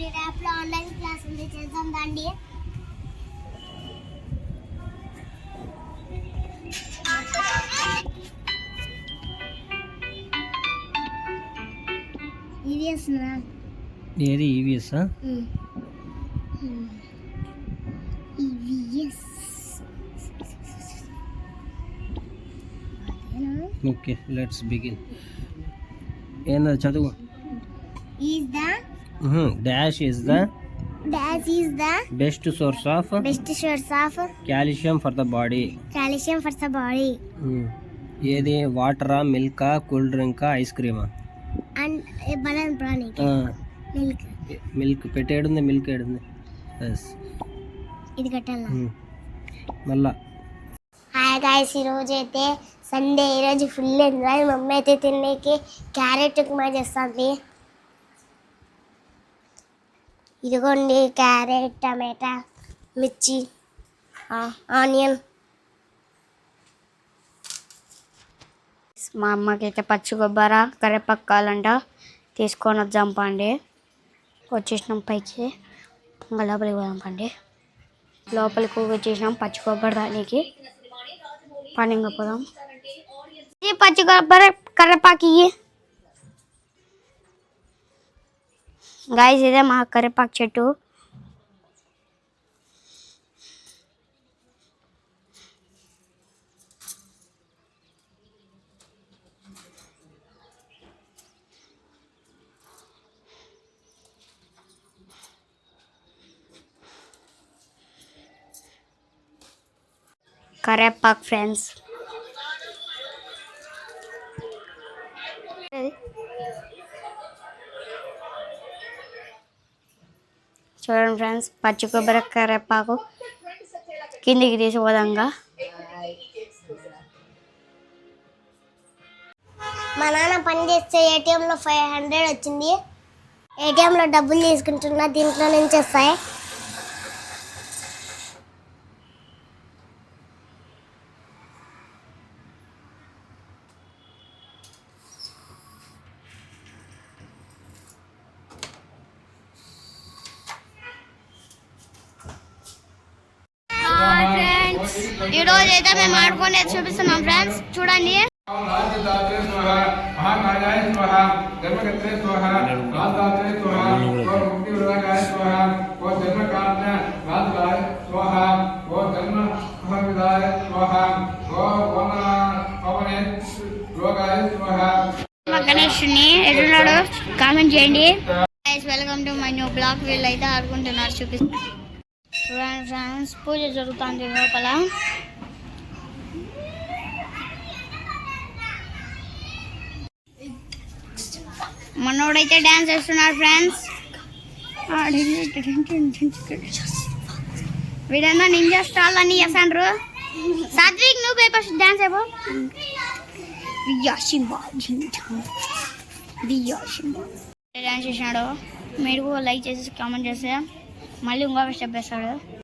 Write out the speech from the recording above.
Read యాప్లో online class ఉంది. చేద్దాం దాండి ఇది వేస్తున్నా ఏది EVS EVS okay let's begin ఏందా చదువు? Is the dash is the dash is the best source of best source of calcium for the body calcium for the body ఏది? వాటరా మిల్కా కూల్ డ్రింకా ఐస్ క్రీమా అండ్ బనానా ప్రాణిక్ milk milk పెట్టేడుంది milk ఏడుంది? ఎస్ ఇది కట్టాల? మళ్ళా. హాయ్ గాయస్ ఈరోజు అయితే సండే ఈరోజు ఫుల్ ఎంజాయ్ మమ్మీ అయితే తినేకి క్యారెట్ ఉప్మా చేస్తుంది. ఇదిగోండి క్యారెట్ టమాటా మిర్చి ఆనియన్. మా అమ్మకి అయితే పచ్చి కొబ్బరి కరివేపక్కాలంట తీసుకొని వద్దాం పండి. వచ్చేసినాం పైకి. ఇంకా లోపలికి పోదాం పండి. లోపలికి వచ్చేసినాం పచ్చి కొబ్బరి దానికి పని ఇంకా పోదాం. పచ్చి కొబ్బరి కరివేపాకి గాయస్ ఇదే మా కరివేపాకు చెట్టు కరేపాక్ ఫ్రెండ్స్ చూడండి ఫ్రెండ్స్ పచ్చి కొబ్బరి కరేపాకు కిందికి తీసిపోదాంగా మా నాన్న పని చేస్తే ఏటీఎంలో ఫైవ్ హండ్రెడ్ వచ్చింది. ఏటీఎంలో డబ్బులు తీసుకుంటున్నా దీంట్లో నుంచి వస్తాయి. విదాయ స్వహ ఓ వన పవనే రోగాయ ఫ్రెండ్స్. చూడండి. గణేష్ని ఎటున్నాడు కామెంట్ చేయండి. Welcome to my new blog వీళ్ళు అయితే ఆడుకుంటున్నారు. చూపిస్తాను చూడండి ఫ్రెండ్స్ పూజ జరుగుతుంది లోపల మనోడైతే డ్యాన్స్ చేస్తున్నాడు ఫ్రెండ్స్ వీడన్నా నింజా స్టాల్ అని చేస్తాండ్రు సాత్విక్ నువ్వు పేపర్ డ్యాన్స్ అయిపో వియాసింబా వియాసింబా డ్యాన్స్ చేసినాడు మీరు కూడా లైక్ చేసి కామెంట్ చేస్తే మళ్ళీ ఇంకొక స్టెప్ వేస్తాడు